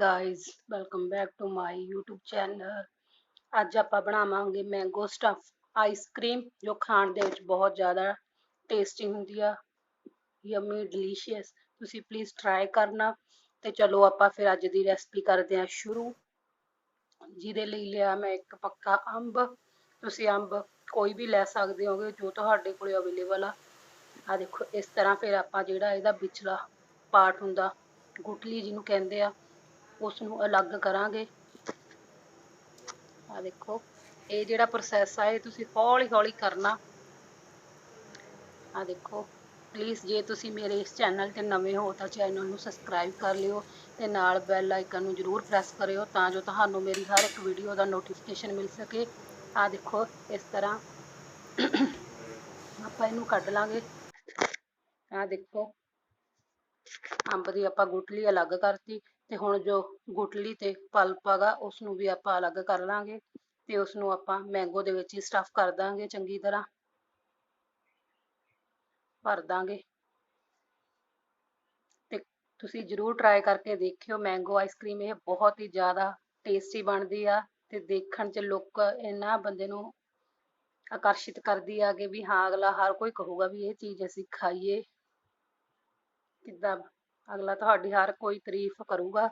Guys welcome back to my YouTube channel ਅੱਜ ਆਪਾਂ ਬਣਾਵਾਂਗੇ ਮੈਂਗੋ ਸਟਫ ਆਈਸਕ੍ਰੀਮ ਜੋ ਖਾਣ ਦੇ ਵਿੱਚ ਬਹੁਤ ਜ਼ਿਆਦਾ ਟੇਸਟੀ ਹੁੰਦੀ ਆ ਯਮੀ ਡਿਲੀਸ਼ੀਅਸ ਤੁਸੀਂ ਪਲੀਜ਼ ਟਰਾਈ ਕਰਨਾ ਤੇ ਚਲੋ ਆਪਾਂ ਫਿਰ ਅੱਜ ਦੀ ਰੈਸਪੀ ਕਰਦੇ ਹਾਂ ਸ਼ੁਰੂ। ਜਿਹਦੇ ਲਈ ਲਿਆ ਮੈਂ ਇੱਕ ਪੱਕਾ ਅੰਬ। ਤੁਸੀਂ ਅੰਬ ਕੋਈ ਵੀ ਲੈ ਸਕਦੇ ਹੋਗੇ, ਜੋ ਤੁਹਾਡੇ ਕੋਲ ਅਵੇਲੇਬਲ ਆ। ਆ ਦੇਖੋ, ਇਸ ਤਰ੍ਹਾਂ ਫਿਰ ਆਪਾਂ ਜਿਹੜਾ ਇਹਦਾ ਵਿਚਲਾ ਪਾਰਟ ਹੁੰਦਾ, ਗੁਟਲੀ ਜਿਹਨੂੰ ਕਹਿੰਦੇ ਆ ਉਸ ਨੂੰ ਅਲੱਗ ਕਰਾਂਗੇ। ਆ ਦੇਖੋ, ਇਹ ਜਿਹੜਾ ਪ੍ਰੋਸੈਸ ਆ, ਇਹ ਤੁਸੀਂ ਹੌਲੀ ਹੌਲੀ ਕਰਨਾ। ਆ ਦੇਖੋ ਪਲੀਜ਼ ਜੇ ਤੁਸੀਂ ਮੇਰੇ ਇਸ ਚੈਨਲ ਤੇ ਨਵੇਂ ਹੋ, ਤਾਂ ਚੈਨਲ ਨੂੰ ਸਬਸਕ੍ਰਾਈਬ ਕਰ ਲਿਓ ਤੇ ਨਾਲ ਬੈਲ ਆਈਕਨ ਨੂੰ ਜਰੂਰ ਪ੍ਰੈਸ ਕਰਿਓ, ਤਾਂ ਜੋ ਤੁਹਾਨੂੰ ਮੇਰੀ ਹਰ ਇੱਕ ਵੀਡੀਓ ਦਾ ਨੋਟੀਫਿਕੇਸ਼ਨ ਮਿਲ ਸਕੇ। ਆ ਦੇਖੋ, ਇਸ ਤਰ੍ਹਾਂ ਆਪਾਂ ਇਹਨੂੰ ਕੱਢ ਲਾਂਗੇ। ਆ ਦੇਖੋ, ਅੰਬ ਦੀ ਆਪਾਂ ਗੁਟਲੀ ਅਲੱਗ ਕਰਤੀ। ਤੇ ਹੁਣ ਜੋ ਗੁਟਲੀ ਤੇ ਪਲਪ ਹੈਗਾ ਉਸਨੂੰ ਵੀ ਆਪਾਂ ਅਲੱਗ ਕਰ ਲਾਂਗੇ ਤੇ ਉਸਨੂੰ ਆਪਾਂ ਮੈਂਗੋ ਦੇ ਵਿੱਚ ਹੀ ਸਟਫ ਕਰ ਦਾਂਗੇ ਚੰਗੀ ਤਰ੍ਹਾਂ। ਭਰ ਦਾਂਗੇ। ਤੇ ਤੁਸੀਂ ਜਰੂਰ ਟਰਾਈ ਕਰਕੇ ਦੇਖਿਓ ਮੈਂਗੋ ਆਈਸਕ੍ਰੀਮ ਇਹ ਬਹੁਤ ਹੀ ਜ਼ਿਆਦਾ ਟੇਸਟੀ ਬਣਦੀ ਆ ਤੇ ਦੇਖਣ 'ਚ ਲੁੱਕ ਇੰਨਾ ਬੰਦੇ ਨੂੰ ਆਕਰਸ਼ਿਤ ਕਰਦੀ ਆ ਕਿ ਵੀ ਹਾਂ, ਅਗਲਾ ਹਰ ਕੋਈ ਕਹੂਗਾ ਵੀ ਇਹ ਚੀਜ਼ ਅਸੀਂ ਖਾਈਏ। ਕਿੱਦਾਂ ਅਗਲਾ ਤੁਹਾਡੀ ਹਰ ਕੋਈ ਤਾਰੀਫ ਕਰੂਗਾ,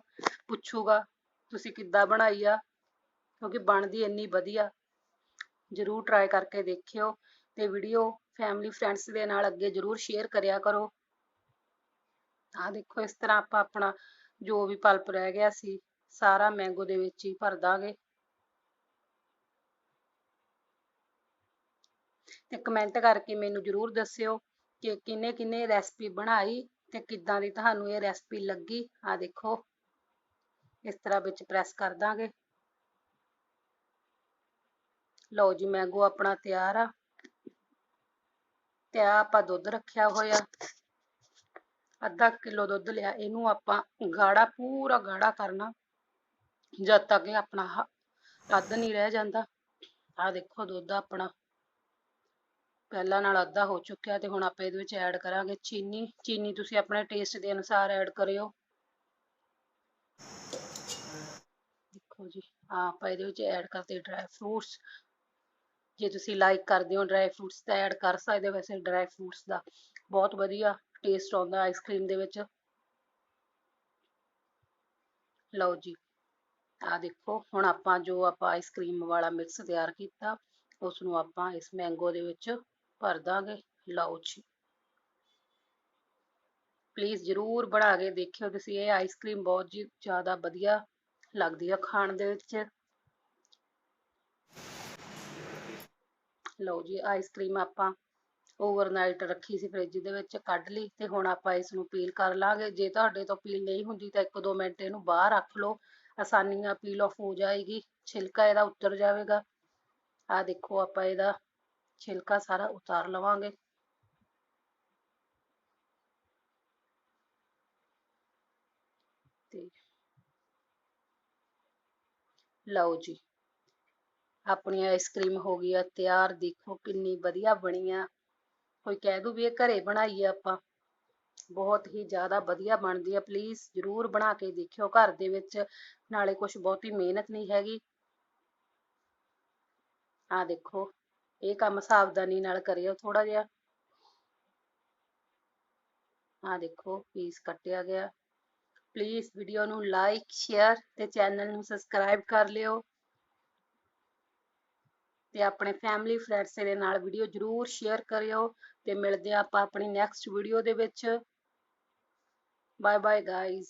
ਪੁੱਛੂਗਾ, ਤੁਸੀਂ ਕਿੱਦਾਂ ਬਣਾਈ ਆ? ਕਿਉਂਕਿ ਬਣਦੀ ਇੰਨੀ ਵਧੀਆ। ਜਰੂਰ ਟਰਾਈ ਕਰਕੇ ਦੇਖਿਓ ਤੇ ਵੀਡੀਓ ਫੈਮਿਲੀ ਫਰੈਂਡਸ ਦੇ ਨਾਲ ਅੱਗੇ ਜਰੂਰ ਸ਼ੇਅਰ ਕਰਿਆ ਕਰੋ। ਆ ਦੇਖੋ, ਇਸ ਤਰ੍ਹਾਂ ਆਪਾਂ ਆਪਣਾ ਜੋ ਵੀ ਪਲਪ ਰਹਿ ਗਿਆ ਸੀ, ਸਾਰਾ ਮੈਂਗੋ ਦੇ ਵਿੱਚ ਹੀ ਭਰ ਦਾਂਗੇ। ਤੇ ਕਮੈਂਟ ਕਰਕੇ ਮੈਨੂੰ ਜਰੂਰ ਦੱਸਿਓ ਕਿ ਕਿੰਨੇ ਕਿੰਨੇ ਰੈਸਪੀ ਬਣਾਈ ਤੇ ਕਿੱਦਾਂ ਦੀ ਤੁਹਾਨੂੰ ਇਹ ਰੈਸਪੀ ਲੱਗੀ ਆ ਦੇਖੋ। ਇਸ ਤਰ੍ਹਾਂ ਵਿੱਚ ਪ੍ਰੈਸ ਕਰ ਦਾਂਗੇ। ਲਓ ਜੀ ਮੈਂਗੋ ਆਪਣਾ ਤਿਆਰ ਆ। ਤੇ ਆ ਆਪਾਂ ਦੁੱਧ ਰੱਖਿਆ ਹੋਇਆ। ਅੱਧਾ ਕਿਲੋ ਦੁੱਧ ਲਿਆ, ਇਹਨੂੰ ਆਪਾਂ ਗਾੜਾ, ਪੂਰਾ ਗਾੜਾ ਕਰਨਾ। ਜਦ ਤੱਕ ਇਹ ਆਪਣਾ ਅੱਧ ਨਹੀਂ ਰਹਿ ਜਾਂਦਾ। ਆ ਦੇਖੋ ਦੁੱਧ ਆਪਣਾ। ਪਹਿਲਾਂ ਨਾਲ ਅੱਧਾ ਹੋ ਚੁੱਕਿਆ ਤੇ ਹੁਣ ਆਪਾਂ ਇਹਦੇ ਵਿੱਚ ਐਡ ਕਰਾਂਗੇ। ਚੀਨੀ ਚੀਨੀ ਤੁਸੀਂ ਆਪਣੇ ਟੇਸਟ ਦੇ ਅਨੁਸਾਰ ਐਡ ਕਰਿਓ। ਦੇਖੋ ਜੀ ਆ ਆਪਾਂ ਇਹਦੇ ਵਿੱਚ ਐਡ ਕਰਦੇ ਡਰਾਈ ਫਰੂਟਸ ਜੇ ਤੁਸੀਂ ਲਾਈਕ ਕਰਦੇ ਹੋ ਡਰਾਈ ਫਰੂਟਸ ਤਾਂ ਐਡ ਕਰ ਸਕਦੇ ਹੋ ਵੈਸੇ ਡਰਾਈ ਫਰੂਟਸ ਦਾ। ਬਹੁਤ ਵਧੀਆ ਟੇਸਟ ਆਉਂਦਾ ਆਈਸਕ੍ਰੀਮ ਦੇ ਵਿੱਚ। ਲਓ ਜੀ ਆ ਦੇਖੋ, ਹੁਣ ਆਪਾਂ ਜੋ ਆਪਾਂ ਆਈਸਕ੍ਰੀਮ ਵਾਲਾ ਮਿਕਸ ਤਿਆਰ ਕੀਤਾ ਉਸ ਨੂੰ ਆਪਾਂ ਇਸ ਮੈਂਗੋ ਦੇ ਵਿੱਚ ਭਰ ਦਾਂਗੇ, ਲਓ ਜੀ। ਪਲੀਜ਼ ਜਰੂਰ ਬਣਾ ਕੇ ਦੇਖਿਓ, ਤੁਸੀਂ ਇਹ ਆਈਸਕ੍ਰੀਮ ਬਹੁਤ ਜੀ ਜ਼ਿਆਦਾ ਵਧੀਆ ਲੱਗਦੀ ਆ ਖਾਣ ਦੇ ਵਿੱਚ। ਲਓ ਜੀ ਆਈਸਕ੍ਰੀਮ ਆਪਾਂ ਓਵਰਨਾਈਟ ਰੱਖੀ ਸੀ ਫ੍ਰਿਜ ਦੇ ਵਿੱਚ, ਕੱਢ ਲਈ ਤੇ ਹੁਣ ਆਪਾਂ ਇਸ ਨੂੰ ਪੀਲ ਕਰ ਲਾਂਗੇ। ਜੇ ਤੁਹਾਡੇ ਤੋਂ ਪੀਲ ਨਹੀਂ ਹੁੰਦੀ ਤਾਂ 1-2 ਮਿੰਟ ਇਹਨੂੰ ਬਾਹਰ ਰੱਖ ਲਓ। ਆਸਾਨੀ ਨਾਲ ਪੀਲ ਆਫ ਹੋ ਜਾਏਗੀ, ਛਿਲਕਾ ਇਹਦਾ ਉਤਰ ਜਾਵੇਗਾ। ਆ ਦੇਖੋ ਆਪਾਂ ਇਹਦਾ ਛਿਲਕਾ ਸਾਰਾ ਉਤਾਰ ਲਵਾਂਗੇ। ਤੇ ਲਓ ਜੀ ਆਪਣੀ ਆਈਸਕ੍ਰੀਮ ਹੋ ਗਈ ਆ ਤਿਆਰ। ਦੇਖੋ ਕਿੰਨੀ ਵਧੀਆ ਬਣੀ ਆ ਕੋਈ ਕਹਿ ਦੂ ਵੀ ਇਹ ਘਰੇ ਬਣਾਈ ਆ ਆਪਾਂ। ਬਹੁਤ ਹੀ ਜ਼ਿਆਦਾ ਵਧੀਆ ਬਣਦੀ ਆ। ਪਲੀਜ਼ ਜਰੂਰ ਬਣਾ ਕੇ ਦੇਖਿਓ ਘਰ ਦੇ ਵਿੱਚ। ਨਾਲੇ ਕੁਝ ਬਹੁਤੀ ਮਿਹਨਤ ਨਹੀਂ ਹੈਗੀ। ਆ ਦੇਖੋ। ਇਹ ਕੰਮ ਸਾਵਧਾਨੀ ਨਾਲ ਕਰਿਓ ਥੋੜਾ ਜਿਹਾ। ਆ ਦੇਖੋ ਪੀਸ ਕੱਟਿਆ ਗਿਆ। ਪਲੀਜ਼ ਵੀਡੀਓ ਨੂੰ ਲਾਈਕ ਸ਼ੇਅਰ ਤੇ ਚੈਨਲ ਨੂੰ ਸਬਸਕ੍ਰਾਈਬ ਕਰ ਲਿਓ। ਤੇ ਆਪਣੇ ਫੈਮਿਲੀ ਫਰੈਂਡਸ ਦੇ ਨਾਲ ਵੀਡੀਓ ਜਰੂਰ ਸ਼ੇਅਰ ਕਰਿਓ ਤੇ ਮਿਲਦੇ ਆਪਾਂ ਆਪਣੀ ਨੈਕਸਟ ਵੀਡੀਓ ਦੇ ਵਿੱਚ। Bye bye guys